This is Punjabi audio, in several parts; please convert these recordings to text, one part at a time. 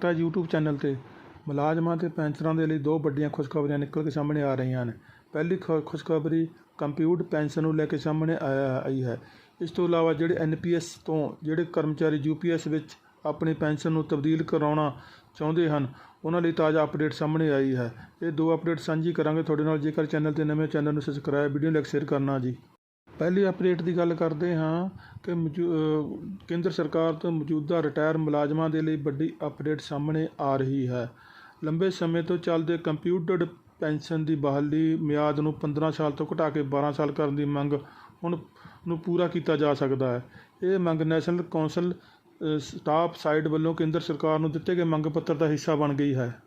ਤਾਂ YouTube ਚੈਨਲ ਤੇ ਮੁਲਾਜ਼ਮਾਂ ਤੇ ਪੈਨਸ਼ਨਰਾਂ ਦੇ ਲਈ ਦੋ ਵੱਡੀਆਂ ਖੁਸ਼ਖਬਰੀਆਂ ਨਿਕਲ ਕੇ ਸਾਹਮਣੇ ਆ ਰਹੀਆਂ ਹਨ ਪਹਿਲੀ ਖ, ਖੁਸ਼ਖਬਰੀ ਕੰਪਿਊਟ ਪੈਨਸ਼ਨ ਨੂੰ ਲੈ ਕੇ ਸਾਹਮਣੇ ਆਇਆ ਆਈ ਹੈ। ਇਸ ਤੋਂ ਇਲਾਵਾ ਜਿਹੜੇ ਐਨਪੀਐਸ ਤੋਂ ਜਿਹੜੇ ਕਰਮਚਾਰੀ ਯੂਪੀਐਸ ਵਿੱਚ ਆਪਣੀ ਪੈਨਸ਼ਨ ਨੂੰ ਤਬਦੀਲ ਕਰਾਉਣਾ ਚਾਹੁੰਦੇ ਹਨ, ਉਹਨਾਂ ਲਈ ਤਾਜ਼ਾ ਅਪਡੇਟ ਸਾਹਮਣੇ ਆਈ ਹੈ। ਇਹ ਦੋ ਅਪਡੇਟ ਸਾਂਝੀ ਕਰਾਂਗੇ। ਤੁਹਾਡੇ ਨਾਲ ਜੇਕਰ ਚੈਨਲ ਤੇ ਨਵੇਂ ਚੈਨਲ ਨੂੰ ਸਬਸਕ੍ਰਾਈਬ ਵੀਡੀਓ ਲਾਈਕ ਸ਼ੇਅਰ ਕਰਨਾ ਜੀ। ਪਹਿਲੀ ਅਪਡੇਟ ਦੀ ਗੱਲ ਕਰਦੇ ਹਾਂ ਕਿ ਮੌਜੂ- ਕੇਂਦਰ ਸਰਕਾਰ ਤੋਂ ਮੌਜੂਦਾ ਰਿਟਾਇਰ ਮੁਲਾਜ਼ਮਾਂ ਦੇ ਲਈ ਵੱਡੀ ਅਪਡੇਟ ਸਾਹਮਣੇ ਆ ਰਹੀ ਹੈ। ਲੰਬੇ ਸਮੇਂ ਤੋਂ ਚੱਲਦੇ ਕੰਪਿਊਟਰਡ ਪੈਨਸ਼ਨ ਦੀ ਬਹਾਲੀ ਮਿਆਦ ਨੂੰ 15 ਸਾਲ ਤੋਂ ਘਟਾ ਕੇ 12 ਸਾਲ ਕਰਨ ਦੀ ਮੰਗ ਹੁਣ ਨੂੰ ਪੂਰਾ ਕੀਤਾ ਜਾ ਸਕਦਾ ਹੈ। ਇਹ ਮੰਗ ਨੈਸ਼ਨਲ ਕੌਂਸਲ ਅ, ਸਟਾਫ ਸਾਈਡ ਵੱਲੋਂ ਕੇਂਦਰ ਸਰਕਾਰ ਨੂੰ ਦਿੱਤੇ ਗਏ ਮੰਗ ਪੱਤਰ ਦਾ ਹਿੱਸਾ ਬਣ ਗਈ ਹੈ।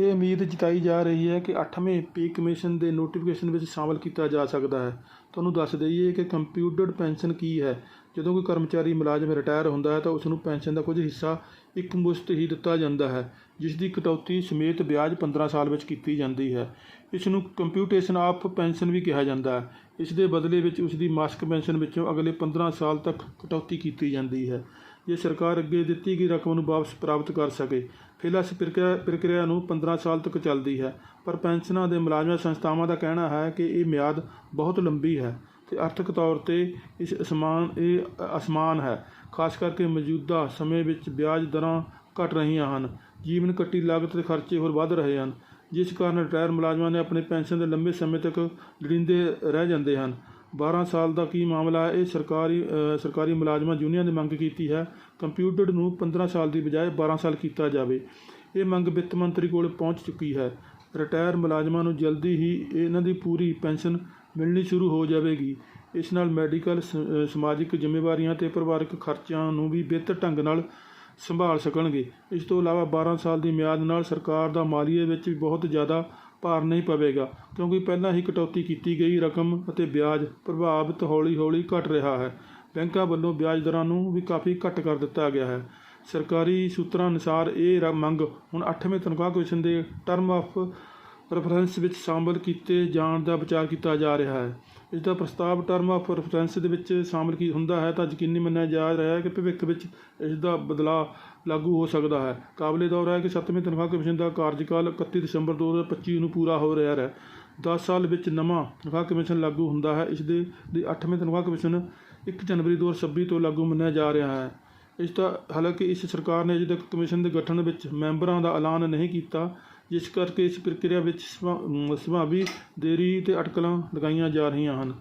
ਇਹ ਉਮੀਦ ਜਤਾਈ ਜਾ ਰਹੀ ਹੈ ਕਿ 8ਵੇਂ ਪੇ ਕਮਿਸ਼ਨ ਦੇ ਨੋਟੀਫਿਕੇਸ਼ਨ ਵਿੱਚ ਸ਼ਾਮਲ ਕੀਤਾ ਜਾ ਸਕਦਾ ਹੈ। ਤੁਹਾਨੂੰ ਦੱਸ ਦਈਏ ਕਿ ਕੰਪਿਊਟਡ ਪੈਨਸ਼ਨ ਕੀ ਹੈ? ਜਦੋਂ ਕੋਈ ਕਰਮਚਾਰੀ ਮੁਲਾਜ਼ਮ ਰਿਟਾਇਰ ਹੁੰਦਾ ਹੈ ਤਾਂ ਉਸ ਨੂੰ ਪੈਨਸ਼ਨ ਦਾ ਕੁਝ ਹਿੱਸਾ ਇੱਕ ਮੁਸ਼ਤ ਹੀ ਦਿੱਤਾ ਜਾਂਦਾ ਹੈ, ਜਿਸ ਦੀ ਕਟੌਤੀ ਸਮੇਤ ਵਿਆਜ 15 ਸਾਲ ਵਿੱਚ ਕੀਤੀ ਜਾਂਦੀ ਹੈ। ਇਸ ਨੂੰ ਕੰਪਿਊਟੇਸ਼ਨ ਆਫ ਪੈਨਸ਼ਨ ਵੀ ਕਿਹਾ ਜਾਂਦਾ ਹੈ। ਇਸ ਦੇ ਬਦਲੇ ਵਿੱਚ ਉਸ ਦੀ ਮਾਸਿਕ ਪੈਨਸ਼ਨ ਵਿੱਚੋਂ ਅਗਲੇ 15 ਸਾਲ ਤੱਕ ਕਟੌਤੀ ਕੀਤੀ ਜਾਂਦੀ ਹੈ। ਜੇ ਸਰਕਾਰ ਅੱਗੇ ਦਿੱਤੀ ਗਈ ਰਕਮ ਨੂੰ ਵਾਪਸ ਪ੍ਰਾਪਤ ਕਰ ਸਕੇ। ਫਿਲਹਾਲ ਇਸ ਪ੍ਰਕਿਰਿਆ ਪ੍ਰਕਿਰਿਆ ਨੂੰ 15 ਸਾਲ ਤੱਕ ਚੱਲਦੀ ਹੈ। ਪਰ ਪੈਨਸ਼ਨਾਂ ਦੇ ਮੁਲਾਜ਼ਮਾਂ ਸੰਸਥਾਵਾਂ ਦਾ ਕਹਿਣਾ ਹੈ ਕਿ ਇਹ ਮਿਆਦ ਬਹੁਤ ਲੰਬੀ ਹੈ ਤੇ ਆਰਥਿਕ ਤੌਰ ਤੇ ਇਸ ਅਸਮਾਨ, ਇਹ ਅਸਮਾਨ ਹੈ। ਖਾਸ ਕਰਕੇ ਮੌਜੂਦਾ ਸਮੇਂ ਵਿੱਚ ਵਿਆਜ ਦਰਾਂ ਘਟ ਰਹੀਆਂ ਹਨ। ਜੀਵਨ ਕੱਟੀ ਲਾਗਤ ਤੇ ਖਰਚੇ ਹੋਰ ਵੱਧ ਰਹੇ ਹਨ, ਜਿਸ ਕਾਰਨ ਰਿਟਾਇਰ ਮੁਲਾਜ਼ਮਾਂ ਨੇ ਆਪਣੇ ਪੈਨਸ਼ਨ ਦੇ ਲੰਬੇ ਸਮੇਂ ਤੱਕ ਲੋੜੀਂਦੇ ਰਹਿ ਜਾਂਦੇ ਹਨ। 12 ਸਾਲ ਦਾ ਕੀ ਮਾਮਲਾ ਹੈ? ਇਹ ਸਰਕਾਰੀ ਸਰਕਾਰੀ ਮੁਲਾਜ਼ਮਾਂ ਯੂਨੀਅਨ ਨੇ ਮੰਗ ਕੀਤੀ ਹੈ ਕੰਪਿਊਟਰ ਨੂੰ 15 ਸਾਲ ਦੀ ਬਜਾਏ 12 ਸਾਲ ਕੀਤਾ ਜਾਵੇ। ਇਹ ਮੰਗ ਵਿੱਤ ਮੰਤਰੀ ਕੋਲ ਪਹੁੰਚ ਚੁੱਕੀ ਹੈ। ਰਿਟਾਇਰ ਮੁਲਾਜ਼ਮਾਂ ਨੂੰ ਜਲਦੀ ਹੀ ਇਹਨਾਂ ਦੀ ਪੂਰੀ ਪੈਨਸ਼ਨ ਮਿਲਣੀ ਸ਼ੁਰੂ ਹੋ ਜਾਵੇਗੀ। ਇਸ ਨਾਲ ਮੈਡੀਕਲ, ਸ- ਸਮਾਜਿਕ ਜ਼ਿੰਮੇਵਾਰੀਆਂ ਤੇ ਪਰਿਵਾਰਕ ਖਰਚਿਆਂ ਨੂੰ ਵੀ ਬਿਹਤਰ ਢੰਗ ਨਾਲ ਸੰਭਾਲ ਸਕਣਗੇ। ਇਸ ਤੋਂ ਇਲਾਵਾ 12 ਸਾਲ ਦੀ ਮਿਆਦ ਨਾਲ ਸਰਕਾਰ ਦਾ ਮਾਲੀਏ ਵਿੱਚ ਵੀ ਬਹੁਤ ਜ਼ਿਆਦਾ ਭਾਰ ਨਹੀਂ ਪਵੇਗਾ, ਕਿਉਂਕਿ ਪਹਿਲਾਂ ਹੀ ਕਟੌਤੀ ਕੀਤੀ ਗਈ ਰਕਮ ਅਤੇ ਵਿਆਜ ਪ੍ਰਭਾਵਿਤ ਹੌਲੀ-ਹੌਲੀ ਘਟ ਰਿਹਾ ਹੈ। ਬੈਂਕਾਂ ਵੱਲੋਂ ਵਿਆਜ ਦਰਾਂ ਨੂੰ ਵੀ ਕਾਫੀ ਘੱਟ ਕਰ ਦਿੱਤਾ ਗਿਆ ਹੈ। ਸਰਕਾਰੀ ਸੂਤਰਾਂ ਅਨੁਸਾਰ ਇਹ ਰ- ਮੰਗ ਹੁਣ 8ਵੇਂ ਤਨਖਾਹ ਕਮਿਸ਼ਨ ਦੇ ਟਰਮ ਆਫ ਰੈਫਰੈਂਸ ਵਿੱਚ ਸ਼ਾਮਲ ਕੀਤੇ ਜਾਣ ਦਾ ਵਿਚਾਰ ਕੀਤਾ ਜਾ ਰਿਹਾ ਹੈ। ਇਸ ਦਾ ਪ੍ਰਸਤਾਵ ਟਰਮ ਆਫ ਰੈਫਰੈਂਸ ਦੇ ਵਿੱਚ ਸ਼ਾਮਲ ਕੀ ਹੁੰਦਾ ਹੈ ਤਾਂ ਯਕੀਨੀ ਮੰਨਿਆ ਜਾ ਰਿਹਾ ਹੈ ਕਿ ਭਵਿੱਖ ਵਿੱਚ ਇਸ ਦਾ ਬਦਲਾਅ ਲਾਗੂ ਹੋ ਸਕਦਾ ਹੈ। ਕਾਬਲੇ ਦੌਰ ਹੈ ਕਿ 7ਵੇਂ ਤਨਖਾਹ ਕਮਿਸ਼ਨ ਦਾ ਕਾਰਜਕਾਲ 31 ਦਸੰਬਰ 2025 ਨੂੰ ਪੂਰਾ ਹੋ ਰਿਹਾ ਹੈ। 10 ਸਾਲ ਵਿੱਚ ਨਵਾਂ ਤਨਖਾਹ ਕਮਿਸ਼ਨ ਲਾਗੂ ਹੁੰਦਾ ਹੈ। ਇਸ ਦੇ ਲਈ 8ਵੇਂ ਤਨਖਾਹ ਕਮਿਸ਼ਨ 1 ਜਨਵਰੀ 2026 ਤੋਂ ਲਾਗੂ ਮੰਨਿਆ ਜਾ ਰਿਹਾ ਹੈ। ਇਸ ਦਾ, ਹਾਲਾਂਕਿ ਇਸ ਸਰਕਾਰ ਨੇ ਅਜੇ ਤੱਕ ਕਮਿਸ਼ਨ ਦੇ ਗਠਨ ਵਿੱਚ ਮੈਂਬਰਾਂ ਦਾ ਐਲਾਨ ਨਹੀਂ ਕੀਤਾ। ਜਿਸ ਕਰਕੇ ਇਸ ਪ੍ਰਕਿਰਿਆ ਵਿੱਚ ਸੰਭਾ- ਅਮ, ਸੰਭਾਵੀ ਦੇਰੀ ਤੇ ਅਟਕਲਾਂ ਲਗਾਈਆਂ ਜਾ ਰਹੀਆਂ ਹਨ।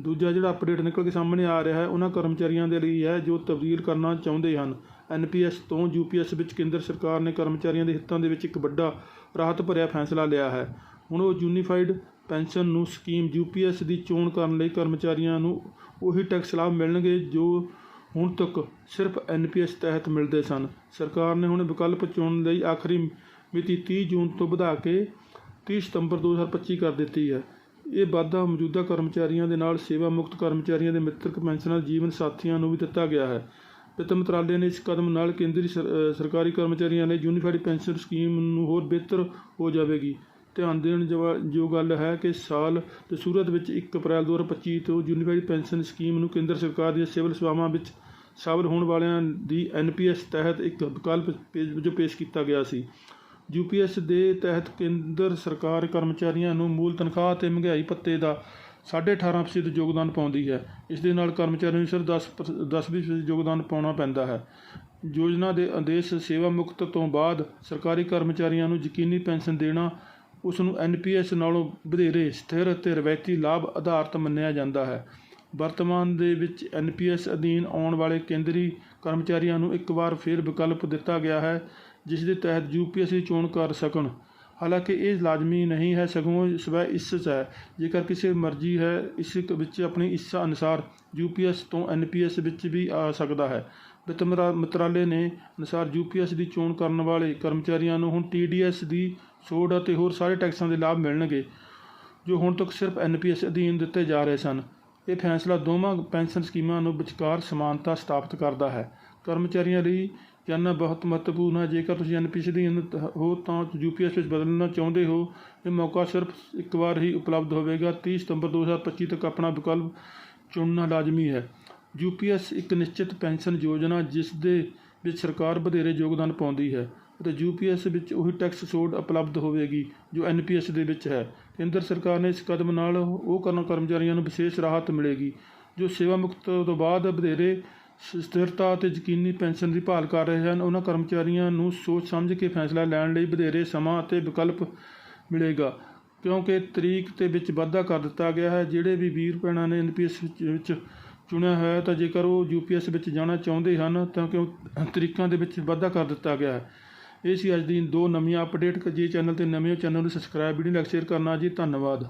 ਦੂਜਾ ਜਿਹੜਾ ਅਪਡੇਟ ਨਿਕਲ ਕੇ ਸਾਹਮਣੇ ਆ ਰਿਹਾ ਹੈ, ਉਹਨਾਂ ਕਰਮਚਾਰੀਆਂ ਦੇ ਲਈ ਹੈ, ਜੋ ਤਬਦੀਲ ਕਰਨਾ ਚਾਹੁੰਦੇ ਹਨ। ਐਨਪੀਐਸ ਤੋਂ ਯੂਪੀਐਸ ਵਿੱਚ ਕੇਂਦਰ ਸਰਕਾਰ ਨੇ ਕਰਮਚਾਰੀਆਂ ਦੇ ਹਿੱਤਾਂ ਦੇ ਵਿੱਚ ਇੱਕ ਵੱਡਾ ਰਾਹਤ ਭਰਿਆ ਫੈਸਲਾ ਲਿਆ ਹੈ। ਹੁਣ ਉਹ ਯੂਨੀਫਾਈਡ ਪੈਨਸ਼ਨ ਨੂੰ ਸਕੀਮ ਯੂਪੀਐਸ ਦੀ ਚੋਣ ਕਰਨ ਲਈ ਕਰਮਚਾਰੀਆਂ ਨੂੰ ਉਹੀ ਟੈਕਸ ਲਾਭ ਮਿਲਣਗੇ ਜੋ ਹੁਣ ਤੱਕ ਸਿਰਫ ਐਨਪੀਐਸ ਤਹਿਤ ਮਿਲਦੇ ਸਨ। ਸਰਕਾਰ ਨੇ ਹੁਣ ਵਿਕਲਪ ਚੁਣਨ ਲਈ ਆਖਰੀ ਮਿਤੀ 30 ਜੂਨ ਤੋਂ ਵਧਾ ਕੇ 30 ਸਤੰਬਰ 2025 ਕਰ ਦਿੱਤੀ ਹੈ। ਇਹ ਵਾਧਾ ਮੌਜੂਦਾ ਕਰਮਚਾਰੀਆਂ ਦੇ ਨਾਲ ਸੇਵਾ ਮੁਕਤ ਕਰਮਚਾਰੀਆਂ ਦੇ ਮਿੱਤਰਕ ਪੈਨਸ਼ਨਰ ਜੀਵਨ ਸਾਥੀਆਂ ਨੂੰ ਵੀ ਦਿੱਤਾ ਗਿਆ ਹੈ। ਵਿੱਤ ਮੰਤਰਾਲੇ ਨੇ ਇਸ ਕਦਮ ਨਾਲ ਕੇਂਦਰੀ ਸਰ- ਸਰਕਾਰੀ ਕਰਮਚਾਰੀਆਂ ਲਈ ਯੂਨੀਫਾਈਡ ਪੈਨਸ਼ਨ ਸਕੀਮ ਨੂੰ ਹੋਰ ਬਿਹਤਰ ਹੋ ਜਾਵੇਗੀ। ਧਿਆਨ ਦੇਣ ਜਵਾ- ਜੋ ਗੱਲ ਹੈ ਕਿ ਸਾਲ ਦੀ ਸੂਰਤ ਵਿੱਚ 1 ਅਪ੍ਰੈਲ 2025 ਤੋਂ ਯੂਨੀਫਾਈਡ ਪੈਨਸ਼ਨ ਸਕੀਮ ਨੂੰ ਕੇਂਦਰ ਸਰਕਾਰ ਦੀਆਂ ਸਿਵਲ ਸੇਵਾਵਾਂ ਵਿੱਚ ਸ਼ਾਮਲ ਹੋਣ ਵਾਲਿਆਂ ਦੀ ਐਨਪੀਐਸ ਤਹਿਤ ਇੱਕ ਵਿਕਲਪ ਪੇਜ ਵਜੋਂ ਪੇਸ਼ ਕੀਤਾ ਗਿਆ ਸੀ। ਯੂਪੀਐਸ ਦੇ ਤਹਿਤ ਕੇਂਦਰ ਸਰਕਾਰ ਕਰਮਚਾਰੀਆਂ ਨੂੰ ਮੂਲ ਤਨਖਾਹ ਅਤੇ ਮਹਿੰਗਾਈ ਭੱਤੇ ਦਾ 18.5% ਯੋਗਦਾਨ ਪਾਉਂਦੀ ਹੈ। ਇਸ ਦੇ ਨਾਲ ਕਰਮਚਾਰੀਆਂ ਨੂੰ ਸਿਰਫ 10 10% ਯੋਗਦਾਨ ਪਾਉਣਾ ਪੈਂਦਾ ਹੈ। ਯੋਜਨਾ ਦੇ ਆਦੇਸ਼ ਸੇਵਾ ਮੁਕਤ ਤੋਂ ਬਾਅਦ ਸਰਕਾਰੀ ਕਰਮਚਾਰੀਆਂ ਨੂੰ ਯਕੀਨੀ ਪੈਨਸ਼ਨ ਦੇਣਾ, ਉਸ ਨੂੰ ਐਨਪੀਐਸ ਨਾਲੋਂ ਵਧੇਰੇ ਸਥਿਰ ਅਤੇ ਰਵਾਇਤੀ ਲਾਭ ਆਧਾਰਿਤ ਮੰਨਿਆ ਜਾਂਦਾ ਹੈ। ਵਰਤਮਾਨ ਦੇ ਵਿੱਚ ਐਨਪੀਐਸ ਅਧੀਨ ਆਉਣ ਵਾਲੇ ਕੇਂਦਰੀ ਕਰਮਚਾਰੀਆਂ ਨੂੰ ਇੱਕ ਵਾਰ ਫਿਰ ਵਿਕਲਪ ਦਿੱਤਾ ਗਿਆ ਹੈ। ਜਿਸ ਦੇ ਤਹਿਤ ਯੂਪੀਐਸ ਦੀ ਚੋਣ ਕਰ ਸਕਣ। ਹਾਲਾਂਕਿ ਇਹ ਲਾਜ਼ਮੀ ਨਹੀਂ ਹੈ, ਸਗੋਂ ਸਵੈ ਇੱਛਤ ਹੈ। ਜੇਕਰ ਕਿਸੇ ਮਰਜ਼ੀ ਹੈ, ਇਸ ਵਿੱਚ ਆਪਣੀ ਇੱਛਾ ਅਨੁਸਾਰ ਯੂਪੀਐਸ ਤੋਂ ਐਨਪੀਐਸ ਵਿੱਚ ਵੀ ਆ ਸਕਦਾ ਹੈ। ਵਿੱਤ ਮੰਤਰਾ- ਮੰਤਰਾਲੇ ਨੇ ਅਨੁਸਾਰ ਯੂਪੀਐਸ ਦੀ ਚੋਣ ਕਰਨ ਵਾਲੇ ਕਰਮਚਾਰੀਆਂ ਨੂੰ ਹੁਣ ਟੀਡੀਐਸ ਦੀ ਛੋਟ ਅਤੇ ਹੋਰ ਸਾਰੇ ਟੈਕਸਾਂ ਦੇ ਲਾਭ ਮਿਲਣਗੇ, ਜੋ ਹੁਣ ਤੱਕ ਸਿਰਫ ਐਨਪੀਐਸ ਅਧੀਨ ਦਿੱਤੇ ਜਾ ਰਹੇ ਸਨ। ਇਹ ਫੈਸਲਾ ਦੋਵਾਂ ਪੈਨਸ਼ਨ ਸਕੀਮਾਂ ਨੂੰ ਵਿਚਕਾਰ ਸਮਾਨਤਾ ਸਥਾਪਿਤ ਕਰਦਾ ਹੈ। ਕਰਮਚਾਰੀਆਂ ਲਈ ਜਾਣਨਾ ਬਹੁਤ ਮਹੱਤਵਪੂਰਨ ਹੈ। ਜੇਕਰ ਤੁਸੀਂ ਐਨਪੀਐਸ ਅਧੀਨ ਤ- ਹੋ, ਤਾਂ ਯੂਪੀਐਸ ਵਿੱਚ ਬਦਲਣਾ ਚਾਹੁੰਦੇ ਹੋ। ਇਹ ਮੌਕਾ ਸਿਰਫ ਇੱਕ ਵਾਰ ਹੀ ਉਪਲਬਧ ਹੋਵੇਗਾ। 30 ਸਤੰਬਰ 2025 ਤੱਕ ਆਪਣਾ ਵਿਕਲਪ ਚੁਣਨਾ ਲਾਜ਼ਮੀ ਹੈ। ਯੂਪੀਐਸ ਇੱਕ ਨਿਸ਼ਚਿਤ ਪੈਨਸ਼ਨ ਯੋਜਨਾ ਜਿਸ ਦੇ ਵਿੱਚ ਸਰਕਾਰ ਵਧੇਰੇ ਯੋਗਦਾਨ ਪਾਉਂਦੀ ਹੈ ਅਤੇ ਯੂਪੀਐਸ ਵਿੱਚ ਉਹੀ ਟੈਕਸ ਛੋਟ ਉਪਲਬਧ ਹੋਵੇਗੀ ਜੋ ਐਨਪੀਐਸ ਦੇ ਵਿੱਚ ਹੈ। ਕੇਂਦਰ ਸਰਕਾਰ ਨੇ ਇਸ ਕਦਮ ਨਾਲ ਉਹ ਕਰਨ, ਕਰਮਚਾਰੀਆਂ ਨੂੰ ਵਿਸ਼ੇਸ਼ ਰਾਹਤ ਮਿਲੇਗੀ ਜੋ ਸੇਵਾ ਮੁਕਤ ਤੋਂ ਬਾਅਦ ਵਧੇਰੇ ਸਥਿਰਤਾ ਅਤੇ ਯਕੀਨੀ ਪੈਨਸ਼ਨ ਦੀ ਭਾਲ ਕਰ ਰਹੇ ਹਨ। ਉਹਨਾਂ ਕਰਮਚਾਰੀਆਂ ਨੂੰ ਸੋਚ ਸਮਝ ਕੇ ਫੈਸਲਾ ਲੈਣ ਲਈ ਵਧੇਰੇ ਸਮਾਂ ਅਤੇ ਵਿਕਲਪ ਮਿਲੇਗਾ, ਕਿਉਂਕਿ ਤਰੀਕ ਦੇ ਵਿੱਚ ਵਾਧਾ ਕਰ ਦਿੱਤਾ ਗਿਆ ਹੈ। ਜਿਹੜੇ ਵੀ ਵੀਰ ਭੈਣਾਂ ਨੇ ਐਨਪੀਐਸ ਵਿੱਚ ਵਿੱਚ ਚੁਣਿਆ ਹੋਇਆ ਤਾਂ ਜੇਕਰ ਉਹ ਯੂਪੀਐਸ ਵਿੱਚ ਜਾਣਾ ਚਾਹੁੰਦੇ ਹਨ, ਤਾਂ ਕਿਉਂ ਤਰੀਕਾਂ ਦੇ ਵਿੱਚ ਵਾਧਾ ਕਰ ਦਿੱਤਾ ਗਿਆ ਹੈ। ਇਹ ਸੀ ਅੱਜ ਦੀ ਦੋ ਨਵੀਆਂ ਅਪਡੇਟ। ਜੇ ਚੈਨਲ ਤੇ ਨਵੇਂ ਹੋ, ਚੈਨਲ ਨੂੰ ਸਬਸਕ੍ਰਾਈਬ, ਵੀਡੀਓ ਲਾਈਕ, ਸ਼ੇਅਰ ਕਰਨਾ ਜੀ। ਧੰਨਵਾਦ।